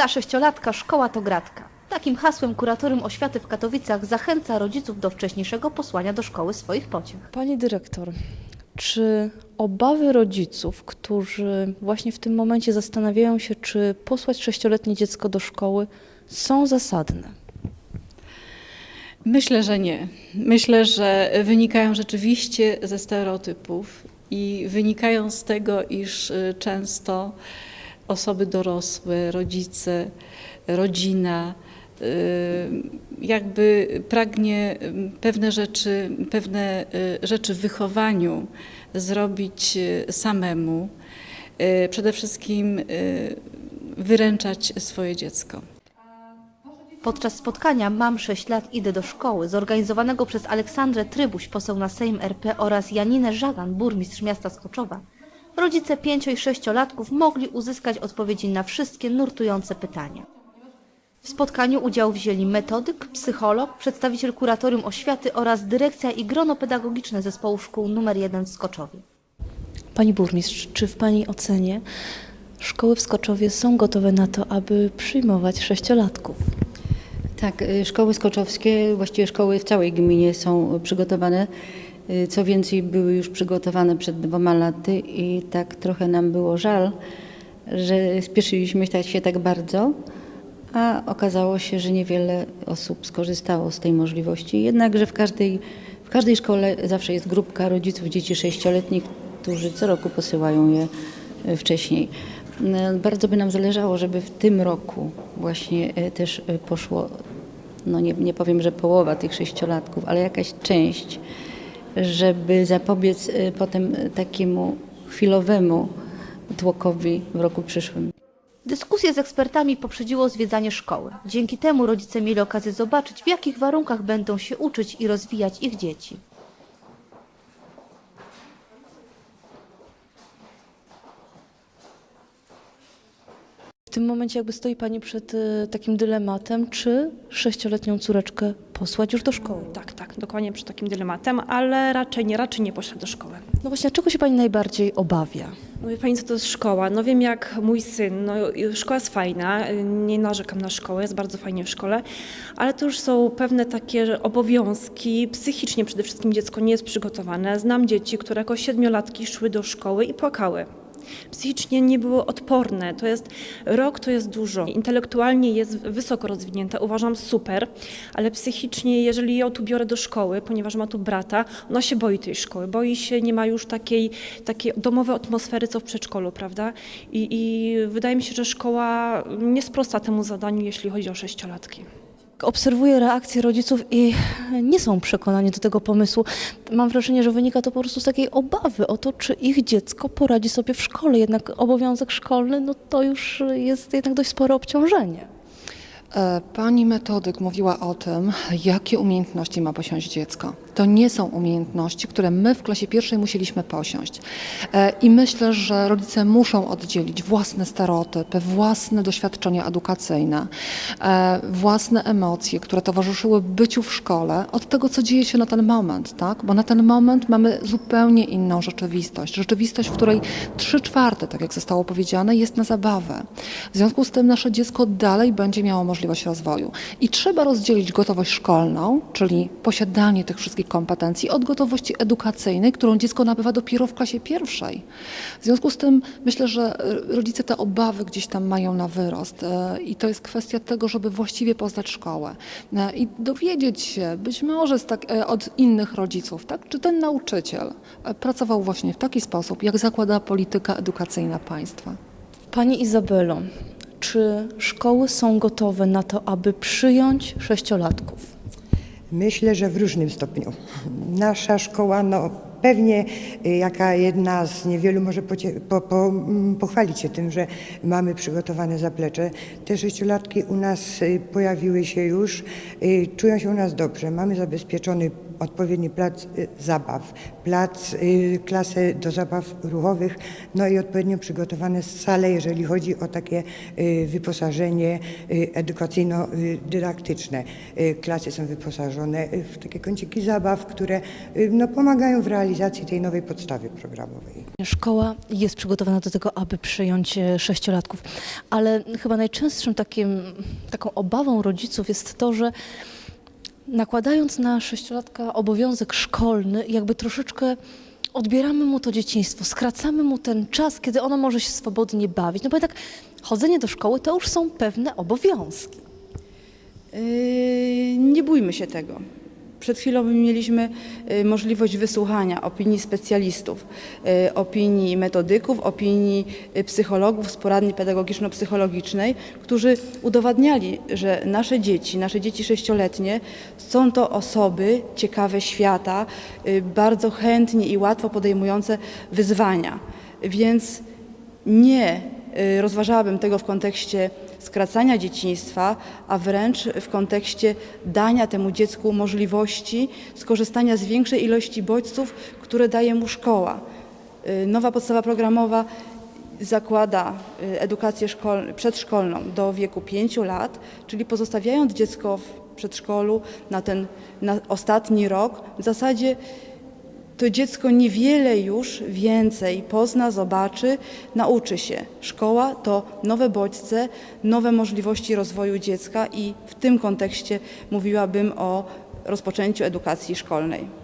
Dla sześciolatka szkoła to gratka. Takim hasłem kuratorium oświaty w Katowicach zachęca rodziców do wcześniejszego posłania do szkoły swoich pociech. Pani dyrektor, czy obawy rodziców, którzy właśnie w tym momencie zastanawiają się, czy posłać sześcioletnie dziecko do szkoły, są zasadne? Myślę, że nie. Myślę, że wynikają rzeczywiście ze stereotypów i wynikają z tego, iż y, często osoby dorosłe, rodzice, rodzina y, jakby pragnie y, pewne rzeczy, pewne y, rzeczy w wychowaniu zrobić samemu. Przede wszystkim wyręczać swoje dziecko. Podczas spotkania Mam 6 lat, idę do szkoły, zorganizowanego przez Aleksandrę Trybuś, poseł na Sejm RP oraz Janinę Żagan, burmistrz miasta Skoczowa, rodzice pięcio- i sześciolatków mogli uzyskać odpowiedzi na wszystkie nurtujące pytania. W spotkaniu udział wzięli metodyk, psycholog, przedstawiciel kuratorium oświaty oraz dyrekcja i grono pedagogiczne zespołu szkół nr 1 w Skoczowie. Pani burmistrz, czy w Pani ocenie szkoły w Skoczowie są gotowe na to, aby przyjmować sześciolatków? Tak, y, szkoły skoczowskie, właściwie szkoły w całej gminie są przygotowane. Y, Co więcej, były już przygotowane przed dwoma laty i tak trochę nam było żal, że spieszyliśmy się tak bardzo, a okazało się, że niewiele osób skorzystało z tej możliwości. Jednakże w każdej, w każdej szkole zawsze jest grupka rodziców dzieci sześcioletnich, którzy co roku posyłają je y, wcześniej. No, Bardzo by nam zależało, żeby w tym roku właśnie y, też y, poszło, no nie, nie powiem, że połowa tych sześciolatków, ale jakaś część, żeby zapobiec y, potem y, takiemu chwilowemu tłokowi w roku przyszłym. Dyskusję z ekspertami poprzedziło zwiedzanie szkoły. Dzięki temu rodzice mieli okazję zobaczyć, w jakich warunkach będą się uczyć i rozwijać ich dzieci. W tym momencie jakby stoi Pani przed e, takim dylematem, czy sześcioletnią córeczkę posłać już do szkoły? Tak, tak, dokładnie przed takim dylematem, ale raczej nie, raczej nie poszedł do szkoły. No właśnie, a czego się Pani najbardziej obawia? No wie Pani, co to jest szkoła? No wiem, jak mój syn, no szkoła jest fajna, nie narzekam na szkołę, jest bardzo fajnie w szkole, ale to już są pewne takie obowiązki, psychicznie przede wszystkim dziecko nie jest przygotowane. Znam dzieci, które jako siedmiolatki szły do szkoły i płakały. Psychicznie nie były odporne. To jest rok, to jest dużo. Intelektualnie jest wysoko rozwinięta, uważam super, ale psychicznie, jeżeli ją tu biorę do szkoły, ponieważ ma tu brata, ona się boi tej szkoły. Boi się, nie ma już takiej, takiej domowej atmosfery, co w przedszkolu, prawda? I, I wydaje mi się, że szkoła nie sprosta temu zadaniu, jeśli chodzi o sześciolatki. Obserwuję reakcje rodziców i nie są przekonani do tego pomysłu. Mam wrażenie, że wynika to po prostu z takiej obawy o to, czy ich dziecko poradzi sobie w szkole. Jednak obowiązek szkolny, no to już jest jednak dość spore obciążenie. E, Pani metodyk mówiła o tym, jakie umiejętności ma posiąść dziecko. To nie są umiejętności, które my w klasie pierwszej musieliśmy posiąść. E, I myślę, że rodzice muszą oddzielić własne stereotypy, własne doświadczenia edukacyjne, e, własne emocje, które towarzyszyły byciu w szkole, od tego, co dzieje się na ten moment, tak? Bo na ten moment mamy zupełnie inną rzeczywistość. Rzeczywistość, w której trzy czwarte, tak jak zostało powiedziane, jest na zabawę. W związku z tym nasze dziecko dalej będzie miało możliwość rozwoju. I trzeba rozdzielić gotowość szkolną, czyli posiadanie tych wszystkich kompetencji, od gotowości edukacyjnej, którą dziecko nabywa dopiero w klasie pierwszej. W związku z tym myślę, że e, rodzice te obawy gdzieś tam mają na wyrost e, i to jest kwestia tego, żeby właściwie poznać szkołę e, i dowiedzieć się być może tak, od innych rodziców, tak, czy ten nauczyciel pracował właśnie w taki sposób, jak zakłada polityka edukacyjna państwa. Pani Izabelo, czy szkoły są gotowe na to, aby przyjąć sześciolatków? Myślę, że w różnym stopniu. Nasza szkoła, no pewnie y, jaka jedna z niewielu może po, po, mm, pochwalić się tym, że mamy przygotowane zaplecze. Te sześciolatki u nas y, pojawiły się już, y, czują się u nas dobrze. Mamy zabezpieczony odpowiedni plac y, zabaw, plac, y, klasę do zabaw ruchowych, no i odpowiednio przygotowane sale, jeżeli chodzi o takie y, wyposażenie edukacyjno-dydaktyczne. Klasy są wyposażone w takie kąciki zabaw, które no, pomagają w realizacji realizacji tej nowej podstawy programowej. Szkoła jest przygotowana do tego, aby przyjąć e, sześciolatków, ale chyba najczęstszym takim, taką obawą rodziców jest to, że nakładając na sześciolatka obowiązek szkolny, jakby troszeczkę odbieramy mu to dzieciństwo, skracamy mu ten czas, kiedy ono może się swobodnie bawić. No bo jednak chodzenie do szkoły to już są pewne obowiązki. Yy, Nie bójmy się tego. Przed chwilą mieliśmy yy, możliwość wysłuchania opinii specjalistów, yy, opinii metodyków, opinii yy, psychologów z poradni pedagogiczno-psychologicznej, którzy udowadniali, że nasze dzieci, nasze dzieci sześcioletnie są to osoby ciekawe świata, bardzo chętnie i łatwo podejmujące wyzwania. Więc nie y, rozważałabym tego w kontekście skracania dzieciństwa, a wręcz w kontekście dania temu dziecku możliwości skorzystania z większej ilości bodźców, które daje mu szkoła. Y, Nowa podstawa programowa zakłada y, edukację szkol- przedszkolną do wieku 5 lat, czyli pozostawiając dziecko w przedszkolu na ten na ostatni rok, w zasadzie to dziecko niewiele już więcej pozna, zobaczy, nauczy się. Szkoła to nowe bodźce, nowe możliwości rozwoju dziecka i w tym kontekście mówiłabym o rozpoczęciu edukacji szkolnej.